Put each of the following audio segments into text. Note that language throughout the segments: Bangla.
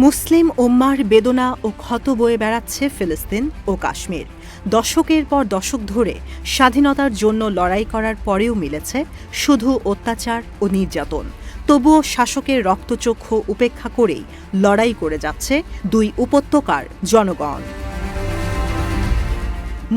মুসলিম ওম্মার বেদনা ও ক্ষত বয়ে বেড়াচ্ছে ফিলিস্তিন ও কাশ্মীর। দশকের পর দশক ধরে স্বাধীনতার জন্য লড়াই করার পরেও মিলেছে শুধু অত্যাচার ও নির্যাতন। তবুও শাসকের রক্তচক্ষু উপেক্ষা করেই লড়াই করে যাচ্ছে দুই উপত্যকার জনগণ।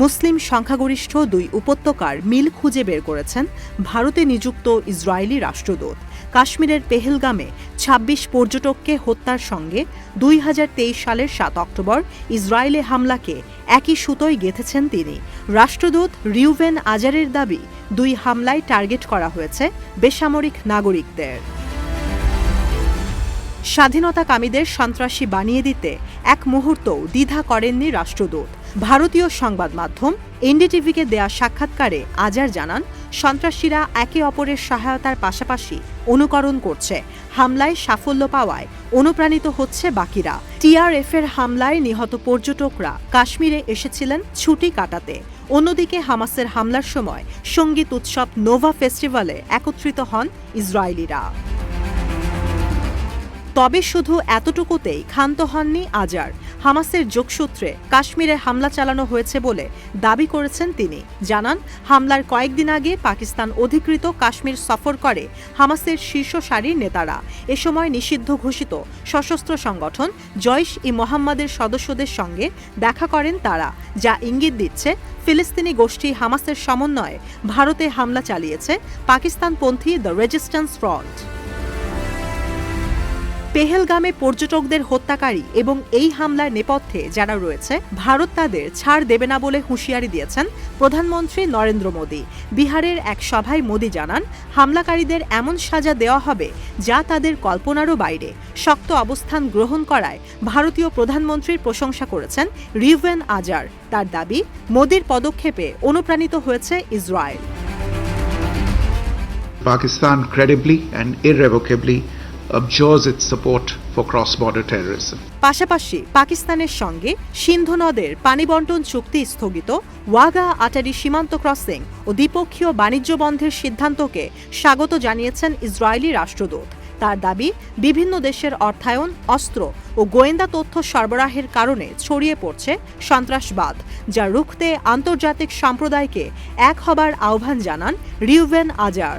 মুসলিম সংখ্যাগরিষ্ঠ দুই উপত্যকার মিল খুঁজে বের করেছেন ভারতে নিযুক্ত ইসরায়েলি রাষ্ট্রদূত। কাশ্মীরের পেহেলগামে ২৬ পর্যটককে হত্যার সঙ্গে দুই হাজার তেইশ সালের সাত অক্টোবর ইসরায়েলে হামলাকে একই সুতোয় গেঁথেছেন তিনি। রাষ্ট্রদূত রিউভেন আজারের দাবি, দুই হামলায় টার্গেট করা হয়েছে বেসামরিক নাগরিকদের। স্বাধীনতাকামীদের সন্ত্রাসী বানিয়ে দিতে এক মুহূর্তও দ্বিধা করেননি রাষ্ট্রদূত। ভারতীয় সংবাদ মাধ্যম এনডিটিভিকে দেয়া সাক্ষাৎকারে আজার জানান, সন্ত্রাসীরা একে অপরের সহায়তার পাশাপাশি অনুকরণ করছে। হামলায় সাফল্য পাওয়ায় অনুপ্রাণিত হচ্ছে বাকিরা। টিআরএফ এর হামলায় নিহত পর্যটকরা কাশ্মীরে এসেছিলেন ছুটি কাটাতে। অন্যদিকে হামাসের হামলার সময় সংগীত উৎসব নোভা ফেস্টিভ্যালে একত্রিত হন ইসরায়েলিরা। তবে শুধু এতটুকুতেই ক্ষান্ত হননি আজার হামাসের যোগসূত্রে কাশ্মীরে হামলা চালানো হয়েছে বলে দাবি করেছেন তিনি। জানান, হামলার কয়েকদিন আগে পাকিস্তান অধিকৃত কাশ্মীর সফর করে হামাসের শীর্ষ সারির নেতারা। এ সময় নিষিদ্ধ ঘোষিত সশস্ত্র সংগঠন জয়শ ই মোহাম্মদের সদস্যদের সঙ্গে দেখা করেন তারা, যা ইঙ্গিত দিচ্ছে, ফিলিস্তিনি গোষ্ঠী হামাসের সমন্বয়ে ভারতে হামলা চালিয়েছে পাকিস্তানপন্থী দ্য রেজিস্ট্যান্স ফ্রন্ট। পেহেলগামে পর্যটকদের হত্যাকারী এবং এই হামলার নেপথ্যে যারা রয়েছে, ভারত তাদের ছাড় দেবে না বলে হুঁশিয়ারি দিয়েছেন প্রধানমন্ত্রী নরেন্দ্র মোদী। বিহারের এক সভায় মোদী জানান, হামলাকারীদের এমন সাজা দেওয়া হবে যা তাদের কল্পনারও বাইরে। শক্ত অবস্থান গ্রহণ করায় ভারতীয় প্রধানমন্ত্রীর প্রশংসা করেছেন রিভেন আজার। তার দাবি, মোদীর পদক্ষেপে অনুপ্রাণিত হয়েছে Israel. Pakistan credibly and irrevocably abjures its support for cross border terrorism. পাশাপাশি পাকিস্তানের সঙ্গে সিন্ধু নদের পানি বন্টন চুক্তি স্থগিত ওয়াগা আটারি সীমান্ত ক্রসিং ও দ্বিপক্ষীয় বাণিজ্য বন্ধের সিদ্ধান্তকে স্বাগত জানিয়েছেন ইসরায়েলি রাষ্ট্রদূত তার দাবি, বিভিন্ন দেশের অর্থায়ন, অস্ত্র ও গোয়েন্দা তথ্য সরবরাহের কারণে ছড়িয়ে পড়ছে সন্ত্রাসবাদ, যা রুখতে আন্তর্জাতিক সম্প্রদায়কে এক হবার আহ্বান জানান রিউভেন আজার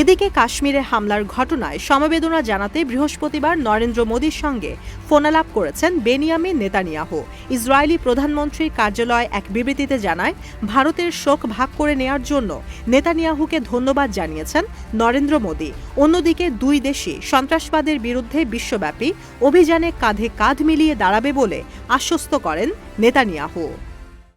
এদিকে কাশ্মীরে হামলার ঘটনায় সমবেদনা জানাতে বৃহস্পতিবার নরেন্দ্র মোদীর সঙ্গে ফোনালাপ করেছেন বেনিয়ামিন নেতানিয়াহু। ইসরায়েলি প্রধানমন্ত্রীর কার্যালয় এক বিবৃতিতে জানায়, ভারতের শোক ভাগ করে নেয়ার জন্য নেতানিয়াহুকে ধন্যবাদ জানিয়েছেন নরেন্দ্র মোদী। অন্যদিকে দুই দেশই সন্ত্রাসবাদের বিরুদ্ধে বিশ্বব্যাপী অভিযানে কাঁধে কাঁধ মিলিয়ে দাঁড়াবে বলে আশ্বস্ত করেন নেতানিয়াহু।